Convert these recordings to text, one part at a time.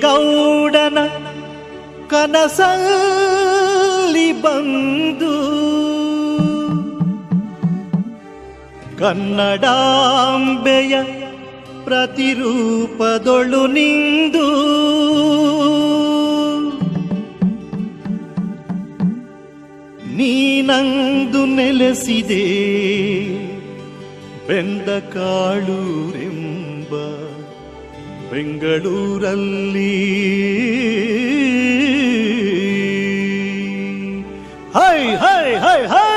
ಗೌಡನ ಕನಸಲ್ಲಿ ಬಂದು ಕನ್ನಡಾಂಬೆಯ ಪ್ರತಿರೂಪದೊಳು ನಿಂದು. ನೀನಂದು ನೆಲೆಸಿದೆ ಬೆಂದ ಕಾಳೂರೆಂಬ ಬೆಂಗಳೂರಲ್ಲಿ. ಹೈ ಹೈ ಹೈ ಹೈ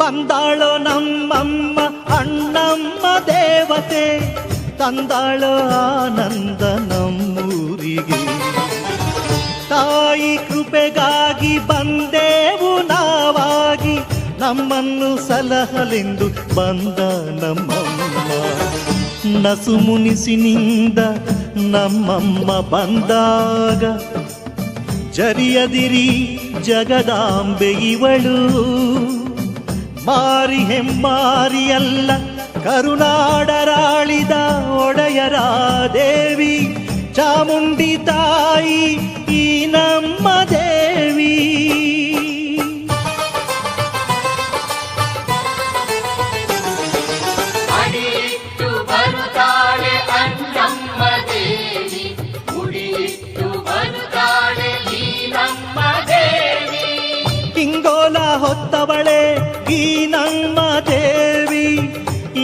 ಬಂದಾಳೋ ನಮ್ಮಮ್ಮ ಅಣ್ಣಮ್ಮ ದೇವತೆ ತಂದಾಳೋ ಆನಂದ ನಮ್ಮೂರಿಗೆ ನಮ್ಮನ್ನು ಸಲಹಲೆಂದು ಬಂದ ನಮ್ಮಮ್ಮ. ನಸು ಮುನಿಸಿನಿಂದ ನಮ್ಮಮ್ಮ ಬಂದಾಗ ಜರಿಯದಿರಿ ಜಗದಾಂಬೆ ಇವಳು. ಮಾರಿ ಹೆಮ್ಮಾರಿಯಲ್ಲ ಕರುನಾಡರಾಳಿದ ಒಡೆಯರ ದೇವಿ ಚಾಮುಂಡಿ ತಾಯಿ ಈ ನಮ್ಮ ನಮ್ಮ ದೇವಿ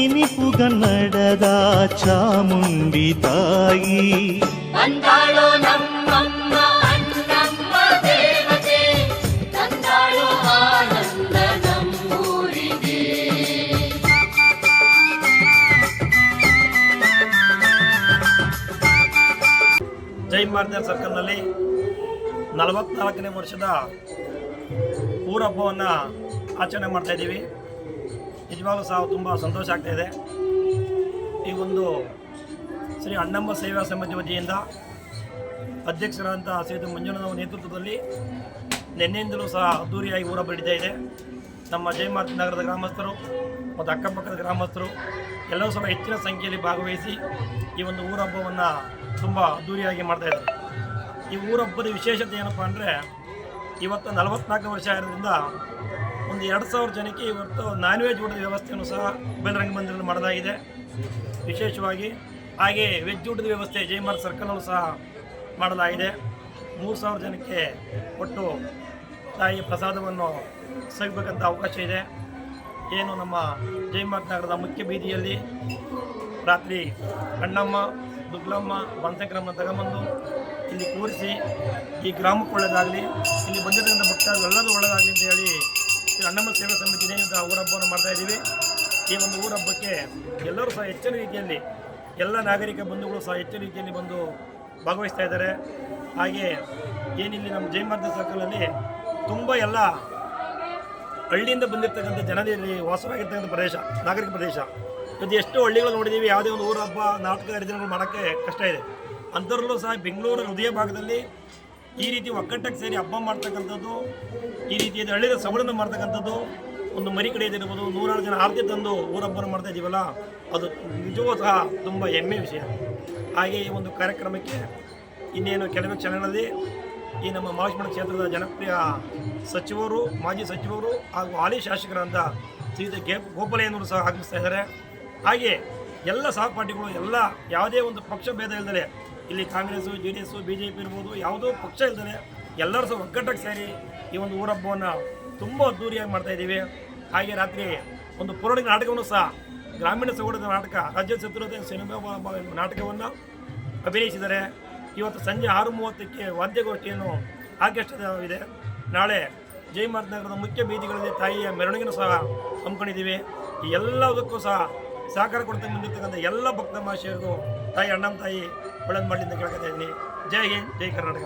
ಇನಿಪುಗನ್ನಡದ ಚಾಮುಂಡಿ ತಾಯಿ ಬಂದಾಳೋ ನಮ್ಮಮ್ಮ ಅನ್ನಮ್ಮ ದೇವತೆ ತಂದಾಳೋ ಆನಂದ ನಮ್ಮೂರಿಗೆ ಜೈ ಮಾರ್ಜರ್ ಸರ್ಕಲ್ನಲ್ಲಿ ನಲವತ್ನಾಲ್ಕನೇ ವರ್ಷದ ಊರ ಹಬ್ಬವನ್ನು ಆಚರಣೆ ಮಾಡ್ತಾ ಇದ್ದೀವಿ. ನಿಜವಾಗ್ಲೂ ಸಹ ತುಂಬ ಸಂತೋಷ ಆಗ್ತಾ ಇದೆ. ಈ ಒಂದು ಶ್ರೀ ಅಣ್ಣಮ್ಮ ಸೇವಾ ಸಮಿತಿ ವತಿಯಿಂದ ಅಧ್ಯಕ್ಷರಾದಂಥ ಶ್ರೀಯುತ ಮಂಜುನಾಥ್ ನೇತೃತ್ವದಲ್ಲಿ ನಿನ್ನೆಯಿಂದಲೂ ಸಹ ಅದ್ದೂರಿಯಾಗಿ ಊರ ಬೆಳೀತಾ ಇದೆ. ನಮ್ಮ ಜಯಮಾರ್ತಿ ನಗರದ ಗ್ರಾಮಸ್ಥರು ಮತ್ತು ಅಕ್ಕಪಕ್ಕದ ಗ್ರಾಮಸ್ಥರು ಎಲ್ಲರೂ ಸಹ ಹೆಚ್ಚಿನ ಸಂಖ್ಯೆಯಲ್ಲಿ ಭಾಗವಹಿಸಿ ಈ ಒಂದು ಊರ ಹಬ್ಬವನ್ನು ತುಂಬ ಅದ್ದೂರಿಯಾಗಿ ಮಾಡ್ತಾ ಇದ್ದಾರೆ. ಈ ಊರ ಹಬ್ಬದ ವಿಶೇಷತೆ ಏನಪ್ಪ ಅಂದರೆ ಇವತ್ತು ನಲವತ್ನಾಲ್ಕು ವರ್ಷ ಆಗಿರೋದ್ರಿಂದ ಒಂದು ಎರಡು ಸಾವಿರ ಜನಕ್ಕೆ ಇವತ್ತು ನಾನ್ ವೆಜ್ ಊಟದ ವ್ಯವಸ್ಥೆಯನ್ನು ಸಹ ಬೆಳರಂಗ ಮಂದಿರದಲ್ಲಿ ಮಾಡಲಾಗಿದೆ. ವಿಶೇಷವಾಗಿ ಹಾಗೆ ವೆಜ್ ಊಟದ ವ್ಯವಸ್ಥೆ ಜೈಮಾರ್ ಸರ್ಕಲಲ್ಲೂ ಸಹ ಮಾಡಲಾಗಿದೆ. ಮೂರು ಸಾವಿರ ಜನಕ್ಕೆ ಒಟ್ಟು ತಾಯಿ ಪ್ರಸಾದವನ್ನು ಸವಿಬೇಕಂತ ಅವಕಾಶ ಇದೆ. ಏನು ನಮ್ಮ ಜೈಮಾರ್ ನಗರದ ಮುಖ್ಯ ಬೀದಿಯಲ್ಲಿ ರಾತ್ರಿ ಅಣ್ಣಮ್ಮ ದುಗ್ಲಮ್ಮ ಬನಶಂಕರಮ್ಮ ತಗೊಂಬಂದು ಇಲ್ಲಿ ಕೂರಿಸಿ ಈ ಗ್ರಾಮಕ್ಕೆ ಒಳ್ಳೆಯದಾಗಲಿ ಇಲ್ಲಿ ಬಂದಿರೋದ್ರಿಂದ ಭಕ್ತಾದಿಗಳು ಎಲ್ಲರೂ ಒಳ್ಳೆಯದಾಗಲಿ ಅಂತ ಹೇಳಿ ಶ್ರೀ ಅಣ್ಣಮ್ಮ ಸೇವಾ ಸಮಿತಿ ಊರ ಹಬ್ಬವನ್ನು ಮಾಡ್ತಾ ಇದ್ದೀವಿ. ಈ ಒಂದು ಊರ ಹಬ್ಬಕ್ಕೆ ಎಲ್ಲರೂ ಸಹ ಹೆಚ್ಚಿನ ರೀತಿಯಲ್ಲಿ ಎಲ್ಲ ನಾಗರಿಕ ಬಂಧುಗಳು ಸಹ ಹೆಚ್ಚಿನ ರೀತಿಯಲ್ಲಿ ಬಂದು ಭಾಗವಹಿಸ್ತಾ ಇದ್ದಾರೆ. ಹಾಗೆ ಏನಿಲ್ಲಿ ನಮ್ಮ ಜಯಮಾರ್ಗ ಸರ್ಕಲಲ್ಲಿ ತುಂಬ ಎಲ್ಲ ಹಳ್ಳಿಯಿಂದ ಬಂದಿರತಕ್ಕಂಥ ಜನರಲ್ಲಿ ವಾಸವಾಗಿರ್ತಕ್ಕಂಥ ಪ್ರದೇಶ, ನಾಗರಿಕ ಪ್ರದೇಶ. ಇವತ್ತು ಎಷ್ಟೋ ಹಳ್ಳಿಗಳು ನೋಡಿದ್ದೀವಿ ಯಾವುದೇ ಒಂದು ಊರ ಹಬ್ಬ, ನಾಟಕ ಹರಿದಿನಗಳು ಮಾಡೋಕ್ಕೆ ಕಷ್ಟ ಇದೆ. ಅಂಥದ್ರಲ್ಲೂ ಸಹ ಬೆಂಗಳೂರು ಹೃದಯ ಭಾಗದಲ್ಲಿ ಈ ರೀತಿ ಒಕ್ಕಟ್ಟಕ್ಕೆ ಸೇರಿ ಹಬ್ಬ ಮಾಡ್ತಕ್ಕಂಥದ್ದು, ಈ ರೀತಿ ಹಳ್ಳಿಯ ಸವಳನ್ನು ಮಾಡ್ತಕ್ಕಂಥದ್ದು, ಒಂದು ಮರಿ ಕಡೆಯದಿರ್ಬೋದು ನೂರಾರು ಜನ ಆರತಿ ತಂದು ಊರ ಹಬ್ಬನ ಮಾಡ್ತಾ ಇದ್ದೀವಲ್ಲ, ಅದು ನಿಜವೂ ಸಹ ತುಂಬ ಹೆಮ್ಮೆ ವಿಷಯ. ಹಾಗೆ ಈ ಒಂದು ಕಾರ್ಯಕ್ರಮಕ್ಕೆ ಇನ್ನೇನು ಕೆಲವೇ ಕ್ಷಣಗಳಲ್ಲಿ ಈ ನಮ್ಮ ಮಹಾಶ್ಮಣ ಕ್ಷೇತ್ರದ ಜನಪ್ರಿಯ ಸಚಿವರು, ಮಾಜಿ ಸಚಿವರು ಹಾಗೂ ಹಾಲಿ ಶಾಸಕರಂತ ಸೀತ ಗೇ ಗೋಪಾಲಯ್ಯನವರು ಸಹ ಆಗಮಿಸ್ತಾ ಇದ್ದಾರೆ. ಹಾಗೆ ಎಲ್ಲ ಸಹಪಾಠಿಗಳು, ಎಲ್ಲ ಯಾವುದೇ ಒಂದು ಪಕ್ಷ ಭೇದ ಇಲ್ಲದೆ ಇಲ್ಲಿ Congress, J D S B J P ಇರ್ಬೋದು, ಯಾವುದೋ ಪಕ್ಷ ಇಲ್ಲದೆ ಎಲ್ಲರೂ ಸಹ ಒಗ್ಗಟ್ಟಾಗಿ ಸೇರಿ ಈ ಒಂದು ಊರಬ್ಬವನ್ನು ತುಂಬ ಅದ್ದೂರಿಯಾಗಿ ಮಾಡ್ತಾ ಇದ್ದೀವಿ. ಹಾಗೆ ರಾತ್ರಿ ಒಂದು ಪುರಾಣಿಕ ನಾಟಕವನ್ನು ಸಹ ಗ್ರಾಮೀಣ ಸೌಗಡದ ನಾಟಕ, ರಾಜ್ಯ ಚತುರ್ಥ ಸಿನಿಮಾ ನಾಟಕವನ್ನು ಅಭಿನಯಿಸಿದ್ದಾರೆ. ಇವತ್ತು ಸಂಜೆ ಆರು ಮೂವತ್ತಕ್ಕೆ ವಾದ್ಯಗೋಷ್ಠಿಯನ್ನು ಆರ್ಕೆಸ್ಟ್ರಾ ಇದೆ ನಾಳೆ ಜಯಮಾರ್ತ್ ನಗರದ ಮುಖ್ಯ ಬೀದಿಗಳಲ್ಲಿ ತಾಯಿಯ ಮೆರವಣಿಗೆನೂ ಸಹ ಹಮ್ಮಿಕೊಂಡಿದ್ದೀವಿ. ಎಲ್ಲದಕ್ಕೂ ಸಹ ಸಹಕಾರ ಕೊಡ್ತಾ ಬಂದಿರ್ತಕ್ಕಂಥ ಎಲ್ಲ ಭಕ್ತ ಮಹಾಶಯರಿಗೂ ತಾಯಿ ಅಣ್ಣಮ್ಮ ತಾಯಿ ಒಳ್ಳೇದು ಮಾಡಲಿ ಅಂತ ಕೇಳ್ಕೊತಾ ಇದ್ದೀನಿ. ಜೈ ಹಿಂದ್, ಜೈ ಕರ್ನಾಟಕ